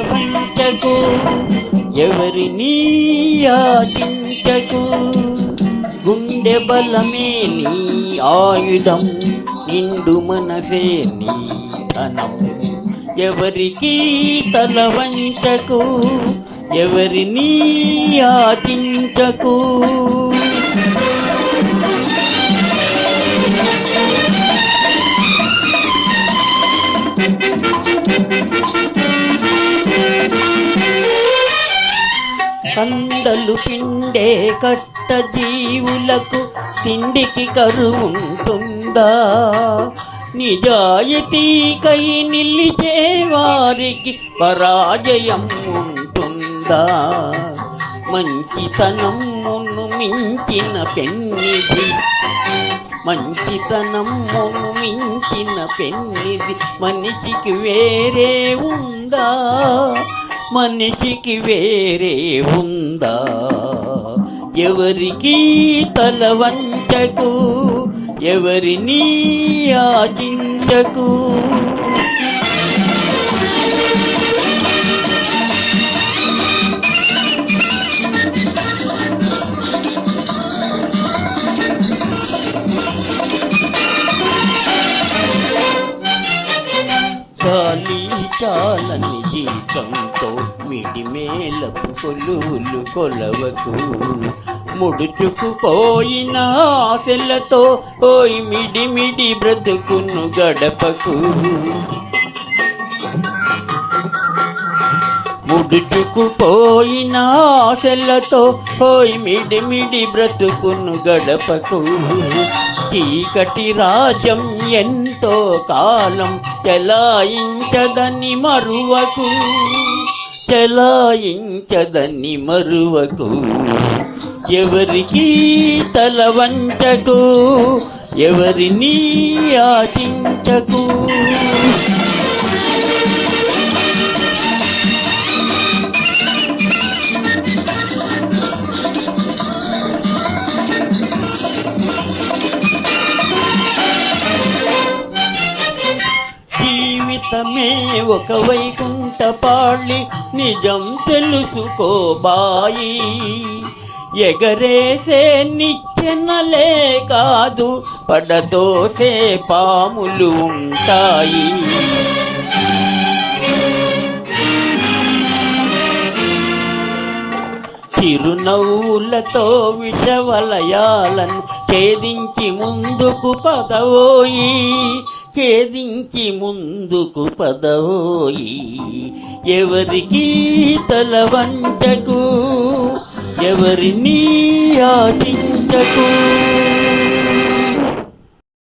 వంచకు ఎవరిని యాచించకు గుండె బలమే నీ ఆయుధం నిండు మనసే నీ ధనం. ఎవరికి తల వంచకు ఎవరిని యాచించకు కందలు పిండే కట్ట జీవులకు తిండికి కరువుంటుందా? నిజాయితీకై నిలిచే వారికి పరాజయం ఉంటుందా? మంచితనమును మించిన పెన్నిది మంచితనమును మించిన పెన్నిది మనిషికి వేరే ఉందా? మనిషికి వేరే ఉందా? ఎవరికి తల వంచకు? ఎవరిని ఆచించకు చాలి చాలని జీతంతో మిడిమేలపు కొలువులు కొలవకు. ముడుచుకుపోయిన ఆశలతో ఓయ్ మిడిమిడి బ్రతుకును గడపకు. ముడుచుకుపోయిన ఆశలతో ఓయ్ మిడిమిడి బ్రతుకును గడపకు. చీకటి రాజ్యం ఎంతో కాలం చెలాయించదని మరువకు. చెలాయించదని మరువకు. ఎవరికి తల వంచకు ఎవరిని ఆశించకు. జీవితమే ఒక వైకుంఠపాళి నిజం తెలుసుకోబాయి ఎగరేసే నిచ్చెనలే కాదు పడదోసే పాములు ఉంటాయి. చిరునవ్వులతో విషవలయాలను ఛేదించి ముందుకు పదవోయి. ఛేదించి ముందుకు పదవోయి. ఎవరికి తల వంచకు ఎవరిని ఆశించకు?